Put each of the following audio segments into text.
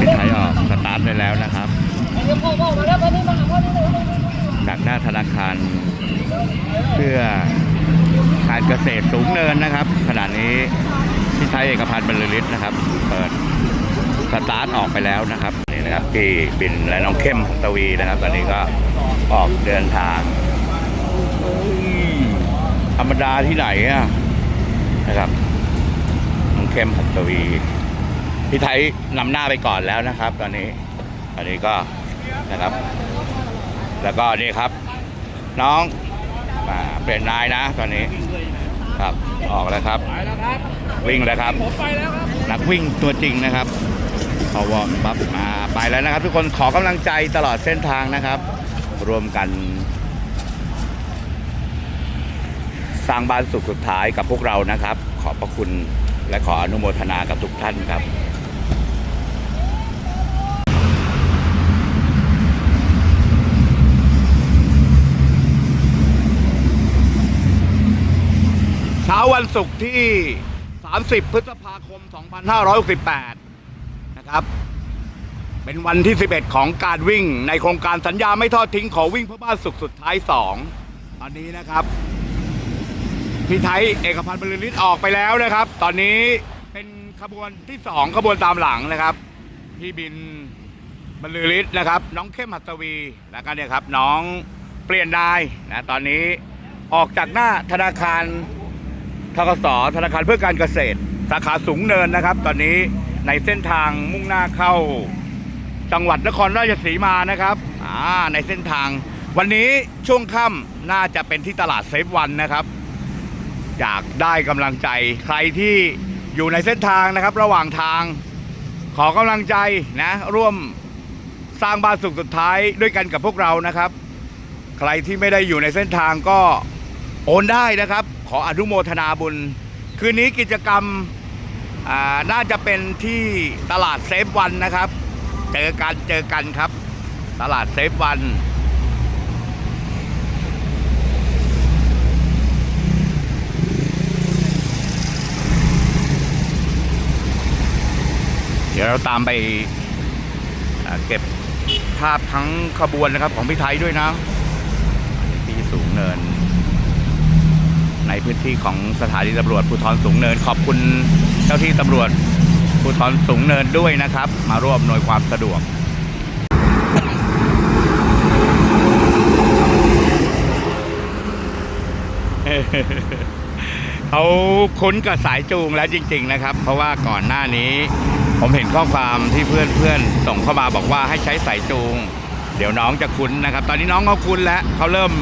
พี่ไทยออกสตาร์ทไปแล้วนะครับจากหน้าธนาคาร เพื่อการเกษตรสูงเนินนะครับ ขณะนี้พี่ไทยเอกพันธ์บรรลือฤทธิ์นะครับ เปิดสตาร์ทออกไปแล้วนะครับนี่นะครับพี่บินและน้องเข้มตวีนะครับ ตอนนี้ก็ออกเดินทางธรรมดาที่ไหนอะนะครับน้องเข้มหัตวี พี่ไทยนำหน้าไปก่อนแล้วนะครับ ตอนนี้ ตอนนี้ก็นะครับ แล้วก็นี่ครับ น้องอ่าเปลี่ยนนายนะ ตอนนี้ครับออกแล้วครับ วิ่งแล้วครับนักวิ่งตัวจริงนะครับพอวอร์มปั๊บมาไปแล้วนะครับ ทุกคนขอกำลังใจตลอดเส้นทางนะครับ รวมกัน สร้างบ้านสุขสุดท้ายกับพวกเรานะครับ ขอบพระคุณและขออนุโมทนากับทุกท่านครับ ช้าวันศุกร์ที่ 30 พฤษภาคม 2568 นะครับ เป็นวันที่ 11 ของการวิ่งในโครงการสัญญาไม่ทอดทิ้งขอวิ่งเพื่อบ้านสุขสุดท้าย 2 ตอนนี้นะครับ พี่ไทยเอกพันธ์บรรลือฤทธิ์ออกไปแล้วนะครับ ตอนนี้เป็นขบวนที่ 2 ขบวนตามหลังนะครับ พี่บินบรรลือฤทธิ์นะครับ น้องเข้มหัตวี แล้วก็เนี่ยครับ น้องเปลี่ยนนายนะตอนนี้ออกจากหน้าธนาคาร ทกสธนาคารเพื่อการเกษตร สาขาสูงเนินนะครับ ตอนนี้ในเส้นทางมุ่งหน้าเข้า จังหวัดนครราชสีมานะครับอ่าในเส้นทาง วันนี้ช่วงค่ำน่าจะเป็นที่ตลาดเซฟวันนะครับ อยากได้กำลังใจใครที่อยู่ในเส้นทางนะครับ ระหว่างทางขอกำลังใจนะร่วมสร้างบ้านสุขสุดท้ายด้วยกันกับพวกเรานะครับ ใครที่ไม่ได้อยู่ในเส้นทางก็โอนได้นะครับ ขออนุโมทนาบุญ คืนนี้กิจกรรมน่าจะเป็นที่ตลาดเซฟวันนะครับ เจอกันเจอกันครับ ตลาดเซฟวันเดี๋ยวเราตามไปเก็บภาพทั้งขบวนนะครับของพี่ไทยด้วยนะที่สูงเนิน ในพื้นที่ของสถานีตำรวจภูธรสูงเนิน ขอบคุณเจ้าที่ตำรวจภูธรสูงเนินด้วยนะครับ มาร่วมอำนวยความสะดวกเขาคุ้นกับสายจูงแล้วจริง ๆ นะครับ เพราะว่าก่อนหน้านี้ ผมเห็นข้อความที่เพื่อนๆส่งเข้ามาบอกว่าให้ใช้สายจูง เดี๋ยวน้องจะคุ้นนะครับ ตอนนี้น้องเขาคุ้นแล้วเขาเริ่ม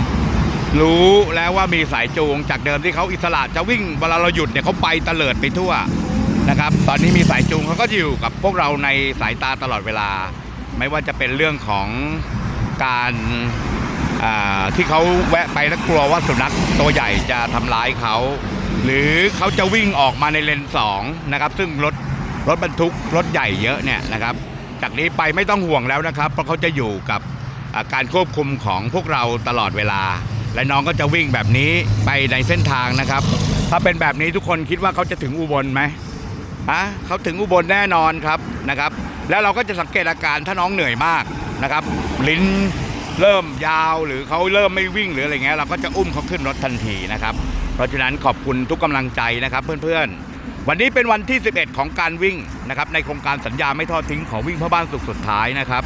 รู้แล้วว่ามีสายจูงจากเดิมที่เขาอิสระจะวิ่งเวลาเราหยุดเนี่ยเขาไปเตลิดไปทั่วนะครับ ตอนนี้มีสายจูงเขาก็อยู่กับพวกเราในสายตาตลอดเวลา ไม่ว่าจะเป็นเรื่องของการที่เขาแวะไปแล้วกลัวว่าสุนัขตัวใหญ่จะทำร้ายเขา หรือเขาจะวิ่งออกมาในเลนสองนะครับ ซึ่งรถรถบรรทุกรถใหญ่เยอะเนี่ยนะครับ จากนี้ไปไม่ต้องห่วงแล้วนะครับ เพราะเขาจะอยู่กับการควบคุมของพวกเราตลอดเวลา และน้องก็จะวิ่งแบบนี้ไปในเส้นทางนะครับ ถ้าเป็นแบบนี้ทุกคนคิดว่าเขาจะถึงอุบลไหมฮะเขาถึงอุบลแน่นอนครับนะครับ แล้วเราก็จะสังเกตอาการถ้าน้องเหนื่อยมากนะครับ ลิ้นเริ่มยาวหรือเขาเริ่มไม่วิ่งหรืออะไรเงี้ยเราก็จะอุ้มเขาขึ้นรถทันทีนะครับ เพราะฉะนั้นขอบคุณทุกกำลังใจนะครับเพื่อนๆ วันนี้เป็นวันที่ 11 ของการวิ่งนะครับในโครงการสัญญาไม่ทอดทิ้งของวิ่งเพื่อบ้านสุขสุดท้ายนะครับ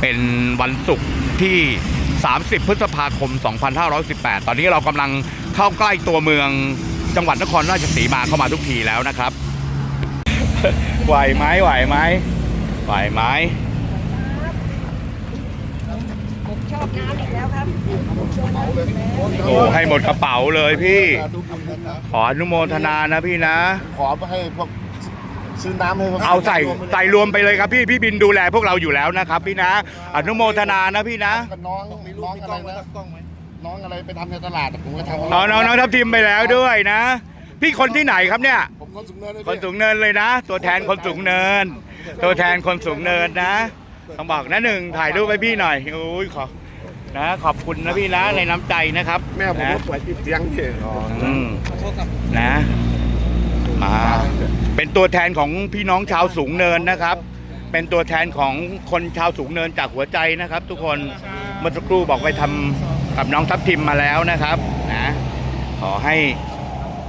เป็นวันศุกร์ที่ 30 พฤษภาคม 2518 ตอนนี้เรากำลังเข้าใกล้ตัวเมืองจังหวัดนครราชสีมาเข้ามาทุกทีแล้วนะครับ ไหวไหมไหวไหมไหวไหมผมชอบน้ำอีกแล้วครับโอ้ให้หมดกระเป๋าเลยพี่ ขออนุโมทนานะพี่นะ ขอให้พวก ซื้อน้ำให้พวกเอาใส่ใส่รวมไปเลยครับพี่พี่บินดูแลพวกเราอยู่แล้วนะครับ พี่นะอนุโมทนานะพี่นะกับน้องน้องอะไรนะน้องอะไรไปทำในตลาดผมก็ทำอ๋อน้องน้องทัพทีมไปแล้วด้วยนะ พี่คนที่ไหนครับเนี่ย ผมคนสูงเนินเลยคนสูงเนินเลยนะ ตัวแทนคนสูงเนิน ตัวแทนคนสูงเนินนะต้องบอกนะหนึ่งถ่ายรูปไปพี่หน่อยโอ้ยขอนะขอบคุณนะพี่นะในน้ำใจนะครับแม่ผมนะก็ป่วยติดเตียงพี่อืมนะ มาเป็นตัวแทนของพี่น้องชาวสูงเนินนะครับ เป็นตัวแทนของคนชาวสูงเนินจากหัวใจนะครับ ทุกคนเมื่อสักครู่บอกไปทำกับน้องทัพทิมมาแล้วนะครับนะขอให้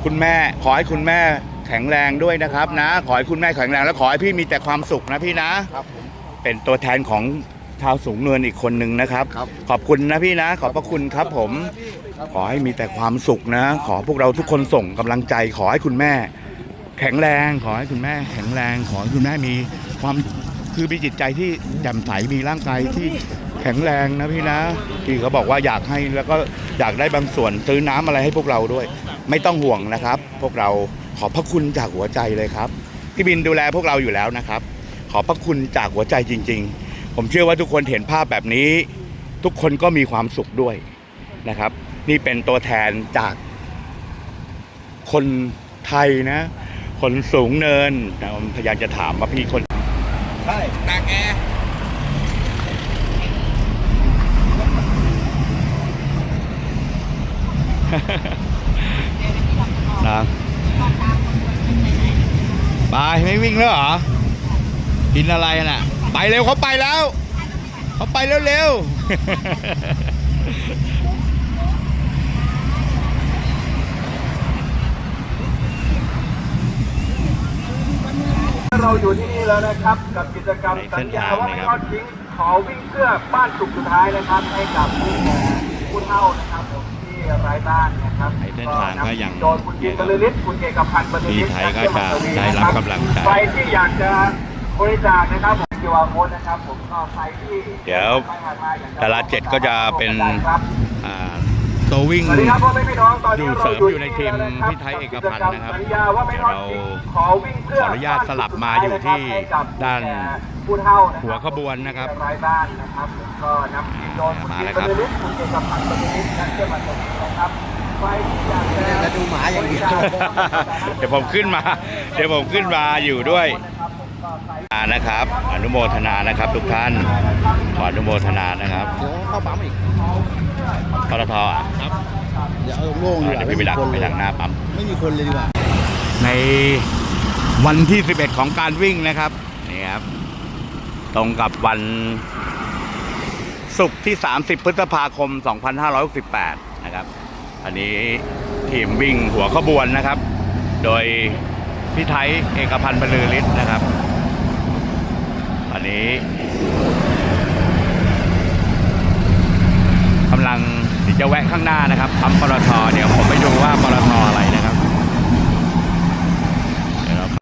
คุณแม่ขอให้คุณแม่แข็งแรงด้วยนะครับ นะ ขอให้คุณแม่แข็งแรงแล้วขอให้พี่มีแต่ความสุขนะพี่นะครับผมเป็นตัวแทนของชาวสูงเนินอีกคนหนึ่งนะครับครับ ขอบคุณนะพี่นะ ขอบพระคุณครับผม ขอให้มีแต่ความสุขนะ ขอพวกเราทุกคนส่งกำลังใจ ขอให้คุณแม่ แข็งแรงขอให้คุณแม่แข็งแรงขอให้คุณแม่มีความคือมีจิตใจที่แจ่มใสมีร่างกายที่แข็งแรงนะพี่นะพี่เขาบอกว่าอยากให้แล้วก็อยากได้บางส่วนซื้อน้ำอะไรให้พวกเราด้วย ไม่ต้องห่วงนะครับ พวกเราขอบพระคุณจากหัวใจเลยครับพี่บินดูแลพวกเราอยู่แล้วนะครับ ขอบพระคุณจากหัวใจจริง ๆ ผมเชื่อว่าทุกคนเห็นภาพแบบนี้ ทุกคนก็มีความสุขด้วยนะครับ นี่เป็นตัวแทนจากคนไทยนะ คนสูงเนินนะผมพยายามจะถามว่าพี่คน ใช่ตากแอร์นะไปไม่วิ่งแล้วเหรอ กินอะไรน่ะ ไปเร็วเขาไปแล้ว เขาไปเร็วๆ เรา อยู่ที่นี่แล้วนะครับ กับกิจกรรมในสัเส้ญนญาทางว่านะไม่ครับทอดทิ้งขอวิ่งเพื่อบ้านสุขสุดท้ายนะครับ ให้กับผู้แก่ผู้เฒ่านะครับผมที่ไร้บ้านนะครับในเส้นทางก็ยังโดนคุณยินบรรลือฤทธิ์คุณเอกพันธ์บรรลือฤทธิ์ที่ไทยก็จะได้รับกำลังใจใครที่อยากจะบริจาคนะครับผมคิวอาร์โค้ดนะครับผมก็ใครที่เดี๋ยวแต่ละเจ็ดก็จะเป็นครับอ่า ตัววิ่งสวัสดีครับพ่อแม่พี่น้องตอนนี้อยู่เสริมราอยู่ในทีมแล้วะครับพี่ไทยเอกพันธ์นะครับสัญญาว่าไม่ทอดทิ้งขอวิ่งเพื่อขออนุญาตสลับมาอยู่ที่ด้านผู้เฒ่านะครับหัวขบวนนะครับไร้บ้านนะครับผมก็นำทีมโดนคุณมายิแล้นวครับบรรลือฤทธิ์คุณเอกพันธ์บรรลือฤทธิ์นักเชื่อมันตรงนี้นะครับใครที่อยากจะจะดูหมาอย่างเดียวเดี๋ยวผมขึ้นมา เดี๋ยวผมขึ้นมาอยู่ด้วยอ่านะครับ อนุโมทนานะครับทุกท่าน ขออนุโมทนานะครับเดี๋ยวเข้าปั๊มอีก ปตทอะเดี๋ยวเอาโล่งๆดีกเดี๋ว่ายวพี่ไปดักม่มีคนไปเลยดักหน้าปั๊ม ไม่มีคนเลยดีกว่า ในวันที่ 11 ของการวิ่งนะครับนี่ครับ ตรงกับวันศุกร์ที่ 30 พฤษภาคม 2568 นะครับ อันนี้ทีมวิ่งหัวขบวนนะครับ โดยพี่ไทยเอกพันธ์บรรลือฤทธิ์นะครับ อันนี้กำลังเดี๋ยว จะแวะข้างหน้านะครับปั๊มปตทเดี๋ยวผมไปดูว่าปตทอะไรนะครับ เดี๋ยวเราเข้า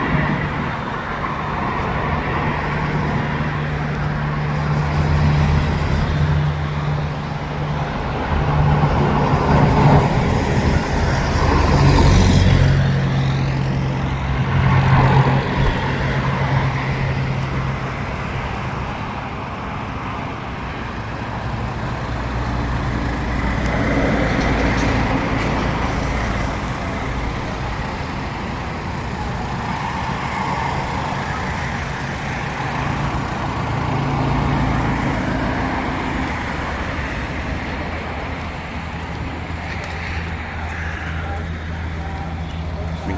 มี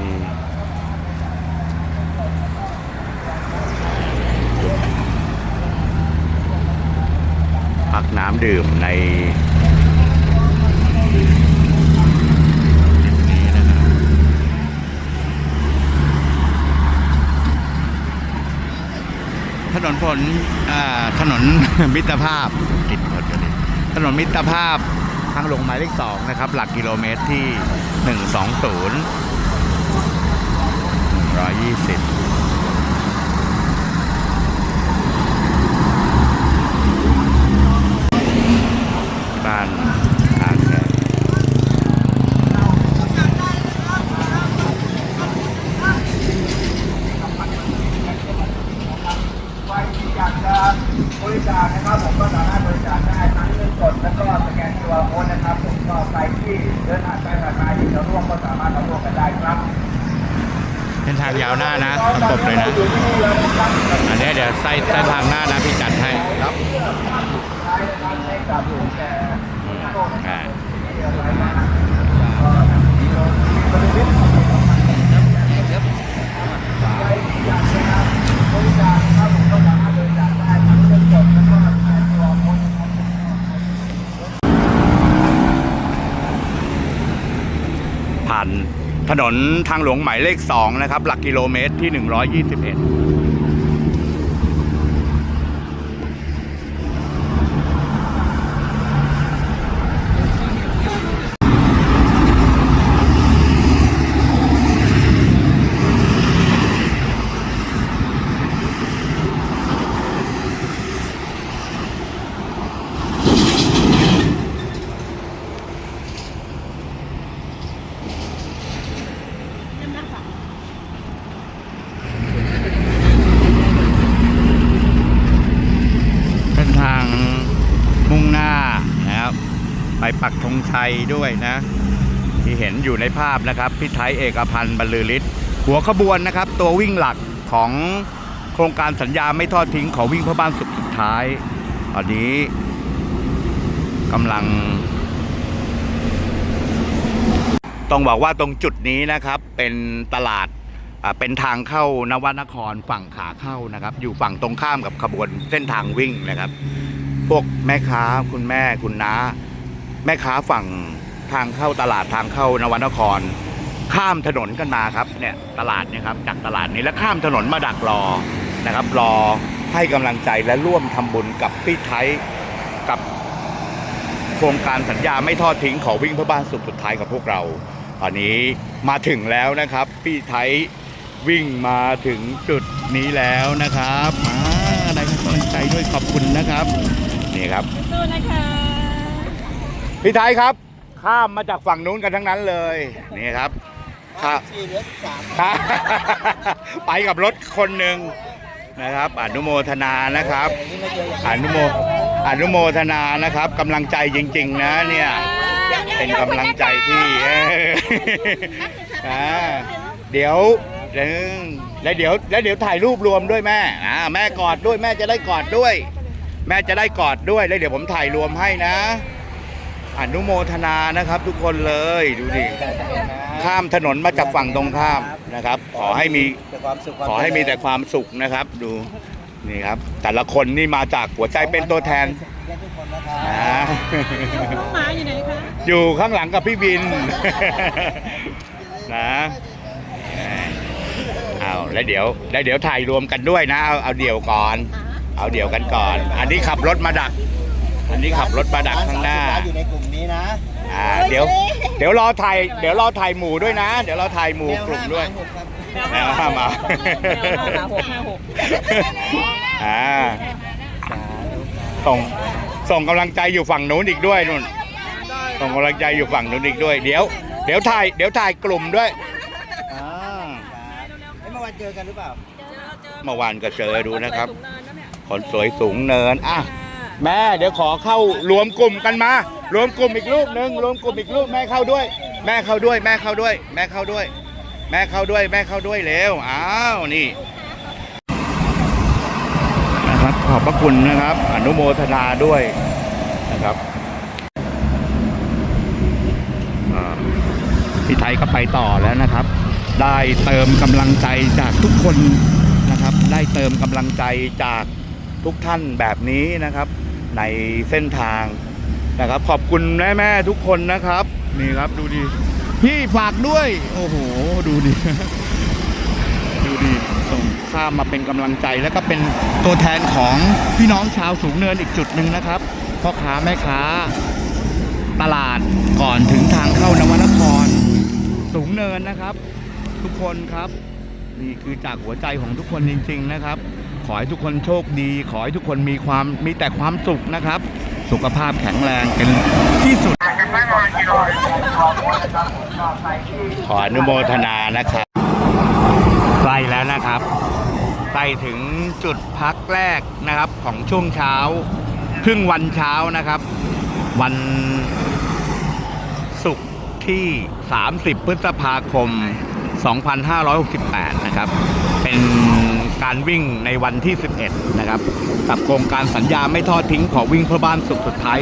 พักน้ำ ดื่มในนี้นะครับถนนผลถนนมิตรภาพติดหมดเลยถนนมิตรภาพทางลงหมายเลขสองนะครับ หลักกิโลเมตรที่หนึ่งสองศูนย์ร้อยยี่สิบ้นทางยาวหน้านะประกบเลยนะ อันนี้เดี๋ยวไส้เส้ทางหน้านะพี่จัดให้ครับผ่าน ถบถนนทางหลวงหมายเลข 2 นะครับ หลักกิโลเมตรที่ 121 เส้นทางมุ่งหน้านะครับ ไป ปักธงชัยด้วยนะ ที่เห็นอยู่ในภาพนะครับพี่ไทยเอกพันธ์บรรลือฤทธิ์หัวขบวนนะครับ ตัววิ่งหลักของโครงการสัญญาไม่ทอดทิ้งขอวิ่งพื่อบ้านสุขสุดท้ายตอนนี้กำลัง ต้องบอกว่าตรงจุดนี้นะครับเป็นตลาดเป็นทางเข้านวนครฝั่งขาเข้านะครับ อยู่ฝั่งตรงข้ามกับขบวนเส้นทางวิ่งนะครับ พวกแม่ค้าคุณแม่คุณน้า แม่ค้าฝั่งทางเข้าตลาดทางเข้านวนคร ข้ามถนนกันมาครับเนี่ยตลาดเนี่ยครับจากตลาดนี้แล้วข้ามถนนมาดักรอนะครับ รอให้กำลังใจและร่วมทำบุญกับพี่ไทยกับโครงการสัญญาไม่ทอดทิ้งขอวิ่งเพื่อบ้านสุขสุดท้ายกับพวกเรา ตอนนี้มาถึงแล้วนะครับ พี่ไทยวิ่งมาถึงจุดนี้แล้วนะครับอ่าได้กำลังใจด้วยขอบคุณนะครับ นี่ครับสู้นะคะ พี่ไทยครับ ข้ามมาจากฝั่งนู้นกันทั้งนั้นเลย นี่ครับครับสี่เหลือสามครับไปกับรถคนหนึ่งนะครับ อนุโมทนานะครับ อนุโมอนุโมทนานะครับกำลังใจจริง ๆ นะเนี่ยเป็นกำลังใจที่เอออ่าเดี๋ยวเดี๋ยวแล้วเดี๋ยวแล้วเดี๋ยวถ่ายรูปรวมด้วยแม่อ่าแม่กอดด้วยแม่จะได้กอดด้วย แม่จะได้กอดด้วยแล้วเดี๋ยวผมถ่ายรวมให้นะ อนุโมทนานะครับทุกคนเลยดูดิข้ามถนนมาจากฝั่งตรงข้ามนะครับ ขอให้มีแต่ความสุขขอให้มีแต่ความสุขนะครับ ดูนี่ครับ แต่ละคนนี่มาจากหัวใจเป็นตัวแทนทุกคนนะครับนะน้องหมาอยู่ไหนคะอยู่ข้างหลังกับพี่บินนะเอาแล้วเดี๋ยวแล้วเดี๋ยวถ่ายรวมกันด้วยนะเอาเอาเดี่ยวก่อน เอาเดี่ยวกันก่อน อันนี้ขับรถมาดัก อันนี้ขับรถมาดักข้างหน้า ร้อยู่ในกลุ่มนี้นะอ่าเดี๋ยว เดี๋ยวรอถ่ายเดี๋ยวรอถ่ายหมู่ด้วยนะ เดี๋ยวเราถ่ายหมู่กลุ่มด้วย แนวห้าหมาหกครับแนวห้าหมาแนวห้าหมาหกห้าหก อ่าส่งส่งกำลังใจอยู่ฝั่งนู้นอีกด้วยนู่น ส่งกำลังใจอยู่ฝั่งนู้นอีกด้วย เดี๋ยว เดี๋ยวถ่าย เดี๋ยวถ่ายกลุ่มด้วยอ่าเอ้ยเมื่อวานเจอกันหรือเปล่า เมื่อวานก็เจอดูนะครับ คนสวยสูงเนิน อะ แม่เดี๋ยวขอเข้ารวมกลุ่มกันมา รวมกลุ่มอีกรูปหนึ่งรวมกลุ่มอีกรูปแม่เข้าด้วย แม่เข้าด้วย แม่เข้าด้วย แม่เข้าด้วย แม่เข้าด้วย แม่เข้าด้วยเร็วอ้าวนี่นะครับขอบพระคุณนะครับ อนุโมทนาด้วยนะครับพี่ไทยก็ไปต่อแล้วนะครับ ได้เติมกำลังใจจากทุกคนนะครับ ได้เติมกำลังใจจากทุกท่านแบบนี้นะครับ ในเส้นทางนะครับ ขอบคุณแม่แม่ๆทุกคนนะครับ นี่ครับดูดิพี่ฝากด้วย โอ้โห ดูดิดูดิส่งข้ามมาเป็นกำลังใจแล้วก็เป็นตัวแทนของพี่น้องชาวสูงเนินอีกจุดหนึ่งนะครับพ่อค้าแม่ค้า ตลาดก่อนถึงทางเข้านวนคร สูงเนินนะครับ ทุกคนครับ นี่คือจากหัวใจของทุกคนจริง ๆนะครับ ขอให้ทุกคนโชคดี ขอให้ทุกคนมีความมีแต่ความสุขนะครับ สุขภาพแข็งแรงเป็นที่สุด ขออนุโมทนานะครับใกล้แล้วนะครับใกล้ถึงจุดพักแรกนะครับของช่วงเช้า ครึ่งวันเช้านะครับ วันศุกร์ที่ 30 พฤษภาคม 2568 นะครับ เป็นการวิ่งในวันที่ 11 นะครับ กับโครงการสัญญาไม่ทอดทิ้งขอวิ่งเพื่อบ้านสุขสุดท้าย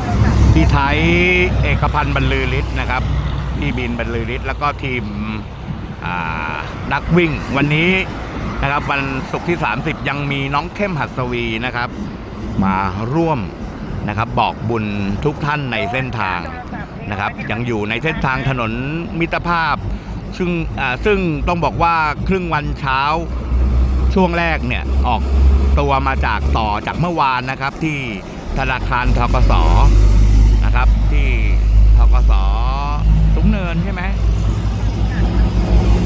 2 ที่ไทยเอกพันธ์บรรลือฤทธิ์นะครับพี่บินบรรลือฤทธิ์แล้วก็ทีมนักวิ่งวันนี้นะครับวันศุกร์ที่ 30 ยังมีน้องเข้มหัสวีนะครับ มาร่วมนะครับบอกบุญทุกท่านในเส้นทางนะครับ ยังอยู่ในเส้นทางถนนมิตรภาพ ซึ่งซึ่งต้องบอกว่าครึ่งวันเช้าช่วงแรกเนี่ยออกตัวมาจากต่อจากเมื่อวานนะครับ ที่ธนาคารทกสนะครับ ที่ทกสสูงเนินใช่ไหม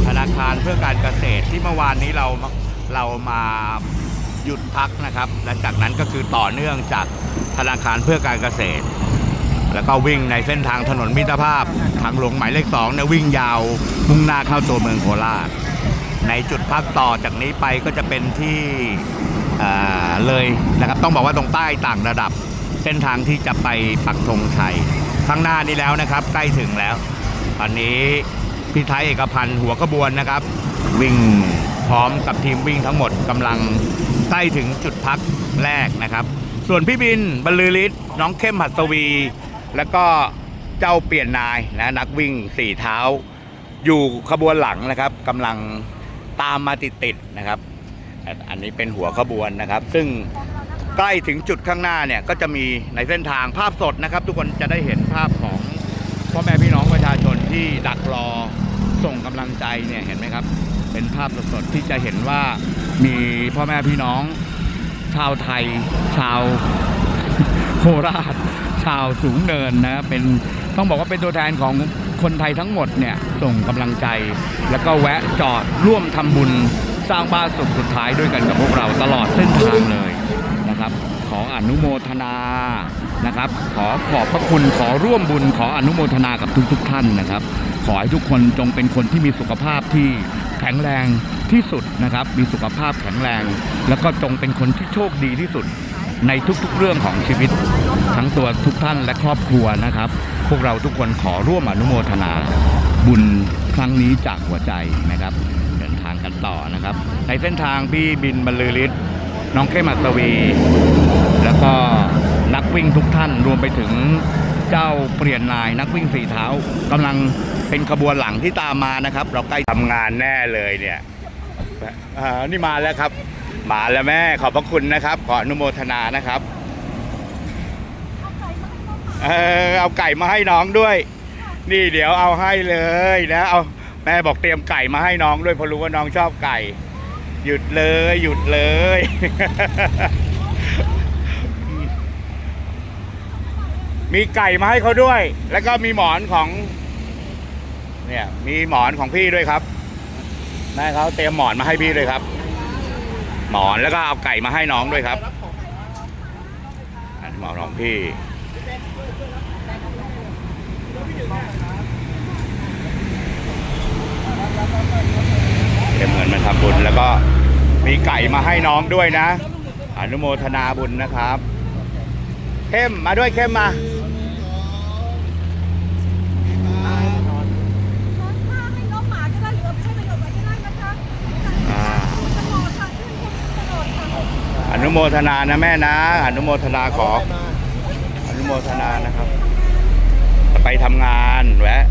ธนาคารเพื่อการเกษตรที่เมื่อวานนี้เราเรามาหยุดพักนะครับ และจากนั้นก็คือต่อเนื่องจากธนาคารเพื่อการเกษตร แล้วก็วิ่งในเส้นทางถนนมิตรภาพ ทางหลวงหมายเลขสองเนี่ยวิ่งยาวมุ่งหน้าเข้าตัวเมืองโคราช ในจุดพักต่อจากนี้ไปก็จะเป็นที่อ่าเลยนะครับต้องบอกว่าตรงใต้ต่างระดับ เส้นทางที่จะไปปักธงชัยข้างหน้านี้แล้วนะครับ ใกล้ถึงแล้ว ตอนนี้พี่ไทยเอกพันธ์หัวขบวนนะครับ วิ่งพร้อมกับทีมวิ่งทั้งหมดกำลังใกล้ถึงจุดพักแรกนะครับ ส่วนพี่บินบรรลือฤทธิ์น้องเข้มหัสวี แล้วก็เจ้าเปลี่ยนนายนะนักวิ่งสี่เท้า อยู่ขบวนหลังนะครับกำลังตามมาติดๆนะครับ อันนี้เป็นหัวขบวนนะครับ ซึ่งใกล้ถึงจุดข้างหน้าเนี่ยก็จะมีในเส้นทางภาพสดนะครับ ทุกคนจะได้เห็นภาพของพ่อแม่พี่น้องประชาชนที่ดักรอส่งกำลังใจเนี่ยเห็นไหมครับ เป็นภาพสดๆที่จะเห็นว่ามีพ่อแม่พี่น้อง ชาวไทย ชาวโคราช ชาวสูงเนินนะเป็นต้องบอกว่าเป็นตัวแทนของคนไทยทั้งหมดเนี่ยส่งกำลังใจ แล้วก็แวะจอดร่วมทำบุญสร้างบ้านสุขสุดท้ายด้วยกันกับพวกเราตลอดเส้นทางเลยนะครับ ขออนุโมทนานะครับ ขอขอบพระคุณขอร่วมบุญ ขออนุโมทนากับทุกๆทท่านนะครับ ขอให้ทุกคนจงเป็นคนที่มีสุขภาพที่แข็งแรงที่สุดนะครับ มีสุขภาพแข็งแรง แล้วก็จงเป็นคนที่โชคดีที่สุด ในทุกๆเรื่องของชีวิต ทั้งตัวทุกท่านและครอบครัวนะครับ พวกเราทุกคนขอร่วมอนุโมทนา บุญครั้งนี้จากหัวใจนะครับ เดินทางกันต่อนะครับ ในเส้นทางพี่บินบรรลือฤทธิ์น้องเข้มอัศวี แล้วก็นักวิ่งทุกท่านรวมไปถึงเจ้าเปลี่ยนนายนักวิ่งสี่เท้ากำลังเป็นขบวนหลังที่ตามมานะครับ เราใกล้ทำงานแน่เลยเนี่ยอ่านี่มาแล้วครับ มาแล้วแม่ขอบพระคุณนะครับ ขออนุโมทนานะครับ เออเอาไก่มาให้น้องด้วย นี่เดี๋ยวเอาให้เลยนะเอาแม่บอกเตรียมไก่มาให้น้องด้วยเพราะรู้ว่าน้องชอบไก่ หยุดเลย หยุดเลย มีไก่มาให้เขาด้วย แล้วก็มีหมอนของ เนี่ย มีหมอนของพี่ด้วยครับแม่เขาเตรียมหมอนมาให้พี่ด้วยครับ หมอนแล้วก็เอาไก่มาให้น้องด้วยครับอันหมอนของพี่เก็บเงินมาทำบุญแล้วก็มีไก่มาให้น้องด้วยนะ อนุโมทนาบุญนะครับ เข้มมาด้วยเข้มมา ให้น้องหมาก็ได้หรือเอาไปให้ประโยชน์อะไรก็ได้นะคะ อ่า ตลอดค่ะที่คุณตลอดค่ะ อ นุโมทนานะแม่นะอนุโมทนาขอ อนุโมทนานะครับจะไปทำงานแวะ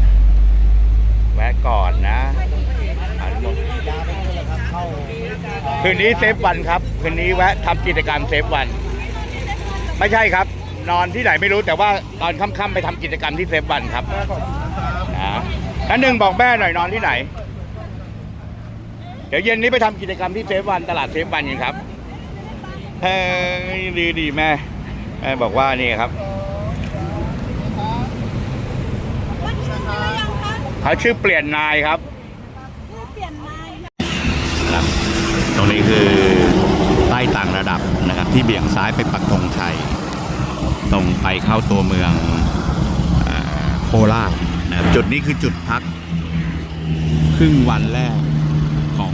แวะก่อนนะอนุโมคืนนี้เซฟวันครับ คืนนี้แวะทำกิจกรรมเซฟวัน ไม่ใช่ครับ นอนที่ไหนไม่รู้แต่ว่าตอนค่ำๆไปทำกิจกรรมที่เซฟวันครับนะแล้วหนึ่งบอกแม่หน่อยนอนที่ไหน เดี๋ยวเย็นนี้ไปทำกิจกรรมที่เซฟวันตลาดเซฟวันกันครับ เฮ้ยดีดีแม่แม่บอกว่านี่ครับวันชื่ออะไรยังคะเขาชื่อเปลี่ยนนายครับชื่อเปลี่ยนนายครับ ตรงนี้คือใต้ต่างระดับนะครับ ที่เบี่ยงซ้ายไปปักธงชัยตรงไปเข้าตัวเมืองเอ่อโคราชนะครับจุดนี้คือจุดพัก ครึ่งวันแรกของ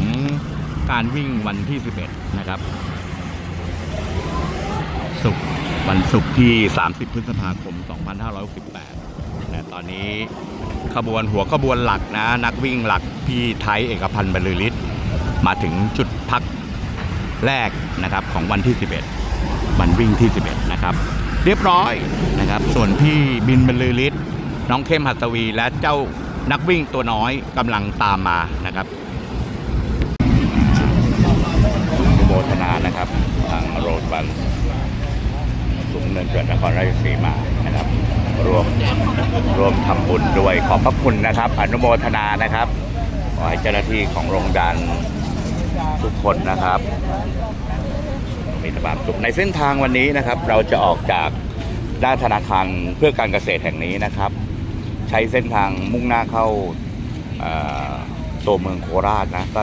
การวิ่งวันที่ 11 นะครับ ศุกร์วันศุกร์ที่ 30 พฤษภาคม 2568นะตอนนี้ขบวนหัวขบวนหลักนะ นักวิ่งหลักพี่ไทยเอกพันธ์บรรลือฤทธิ์มาถึงจุดพักแรกนะครับของวันที่ 11 วันวิ่งที่ 11 นะครับ เรียบร้อยนะครับ ส่วนพี่บินบรรลือฤทธิ์น้องเข้มหัสวีและเจ้านักวิ่งตัวน้อยกำลังตามมานะครับโมทนานะครับ ทางโรดวัน นินเกิดนครราชสีมานะครับร่วมร่วมทำบุญด้วยขอบพระคุณนะครับ อนุโมทนานะครับขอให้เจ้าหน้าที่ของโรงพยาบาลทุกคนนะครับ มีความสุขในเส้นทางวันนี้นะครับ เราจะออกจากด้านธนาคารเพื่อการเกษตรแห่งนี้นะครับ ใช้เส้นทางมุ่งหน้าเข้าตัวเมืองโคราชนะก็